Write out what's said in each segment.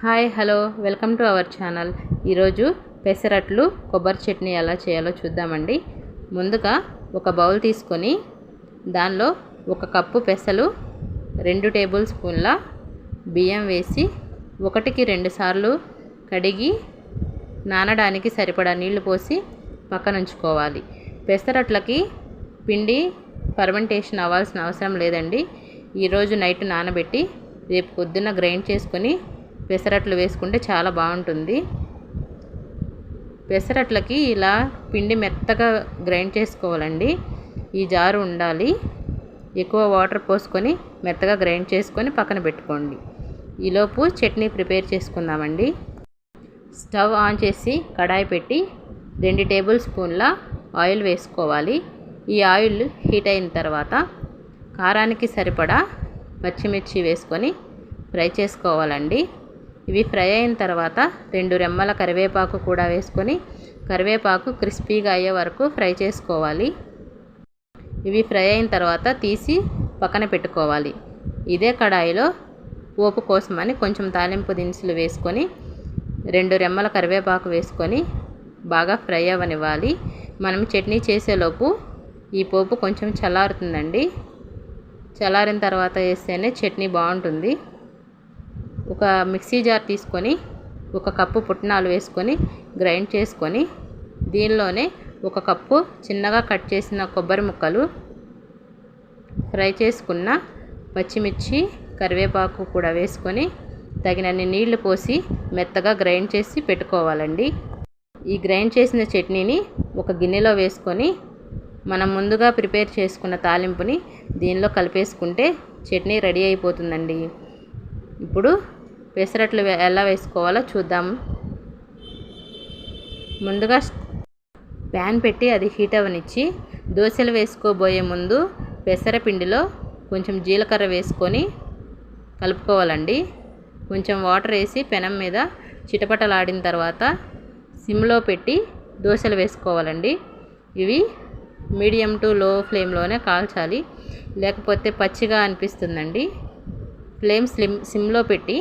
Hi hello. Welcome to our channel. ఈరోజు పెసరట్లు కొబ్బరి చట్నీ ఎలా చేయాలో చూద్దామండి. ముందుగా ఒక బౌల్ తీసుకొని దానిలో ఒక కప్పు పెసలు రెండు టేబుల్ స్పూన్ల బియ్యం వేసి ఒకటికి రెండు సార్లు కడిగి నానడానికి సరిపడా నీళ్ళు పోసి పక్కన ఉంచుకోవాలి పెసరట్లకి పిండి ఫర్మెంటేషన్ అవ్వాల్సిన అవసరం లేదండి. ఈరోజు నైట్ నానబెట్టి రేపు పొద్దున్న గ్రైండ్ చేసుకొని పెసరట్లు వేసుకుంటే చాలా బాగుంటుంది. పెసరట్లకి ఇలా పిండి మెత్తగా గ్రైండ్ చేసుకోవాలండి. ఈ జారు ఉండాలి. ఎక్కువ వాటర్ పోసుకొని మెత్తగా గ్రైండ్ చేసుకొని పక్కన పెట్టుకోండి. ఈలోపు చట్నీ ప్రిపేర్ చేసుకుందామండి. స్టవ్ ఆన్ చేసి కడాయి పెట్టి రెండు టేబుల్ స్పూన్ల ఆయిల్ వేసుకోవాలి. ఈ ఆయిల్ హీట్ అయిన తర్వాత కారానికి సరిపడా పచ్చిమిర్చి వేసుకొని ఫ్రై చేసుకోవాలండి. ఇవి ఫ్రై అయిన తర్వాత రెండు రెమ్మల కరివేపాకు కూడా వేసుకొని కరివేపాకు క్రిస్పీగా అయ్యే వరకు ఫ్రై చేసుకోవాలి. ఇవి ఫ్రై అయిన తర్వాత తీసి పక్కన పెట్టుకోవాలి. ఇదే కడాయిలో పోపు కోసమని కొంచెం తాలింపు దినుసులు వేసుకొని రెండు రెమ్మల కరివేపాకు వేసుకొని బాగా ఫ్రై అవ్వనివ్వాలి. మనం చట్నీ చేసేలోపు ఈ పోపు కొంచెం చల్లారుతుందండి. చల్లారిన తర్వాత వేస్తేనే చట్నీ బాగుంటుంది. ఒక మిక్సీ జార్ తీసుకొని ఒక కప్పు పుట్నాలు వేసుకొని గ్రైండ్ చేసుకొని దీనిలోనే ఒక కప్పు చిన్నగా కట్ చేసిన కొబ్బరి ముక్కలు ఫ్రై చేసుకున్న పచ్చిమిర్చి కరివేపాకు కూడా వేసుకొని తగినన్ని నీళ్ళు పోసి మెత్తగా గ్రైండ్ చేసి పెట్టుకోవాలండి. ఈ గ్రైండ్ చేసిన చట్నీని ఒక గిన్నెలో వేసుకొని మనం ముందుగా ప్రిపేర్ చేసుకున్న తాలింపుని దీనిలో కలిపేసుకుంటే చట్నీ రెడీ అయిపోతుందండి. ఇప్పుడు పెసరట్లు ఎలా వేసుకోవాలో చూద్దాం. ముందుగా ప్యాన్ పెట్టి అది హీట్ అవ్వనిచ్చి దోశలు వేసుకోబోయే ముందు పెసరపిండిలో కొంచెం జీలకర్ర వేసుకొని కలుపుకోవాలండి. కొంచెం వాటర్ వేసి పెనం మీద చిటపటలాడిన తర్వాత సిమ్లో పెట్టి దోశలు వేసుకోవాలండి. ఇవి మీడియం టు లో ఫ్లేమ్లోనే కాల్చాలి. లేకపోతే పచ్చిగా అనిపిస్తుందండి. ఫ్లేమ్ స్లిమ్ సిమ్లో పెట్టి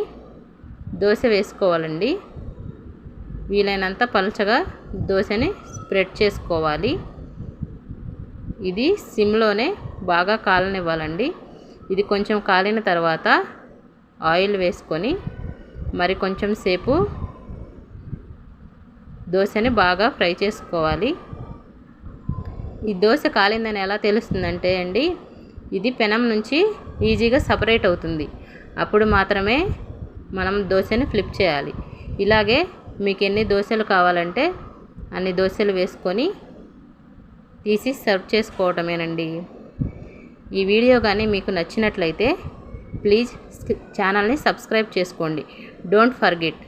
దోశ వేసుకోవాలండి. వీలైనంత పలచగా దోశని స్ప్రెడ్ చేసుకోవాలి. ఇది సిమ్లోనే బాగా కాలనివ్వాలండి. ఇది కొంచెం కాలిన తర్వాత ఆయిల్ వేసుకొని మరి కొంచెం సేపు దోశని బాగా ఫ్రై చేసుకోవాలి. ఈ దోశ కాలిందని ఎలా తెలుస్తుందంటే అండి ఇది పెనం నుంచి ఈజీగా సపరేట్ అవుతుంది. అప్పుడు మాత్రమే మనం దోశని ఫ్లిప్ చేయాలి. ఇలాగే మీకు ఎన్ని దోశలు కావాలంటే అన్ని దోశలు వేసుకొని తీసి సర్వ్ చేసుకోవటమేనండి. ఈ వీడియో కానీ మీకు నచ్చినట్లయితే ప్లీజ్ ఛానల్ని సబ్స్క్రైబ్ చేసుకోండి. Don't forget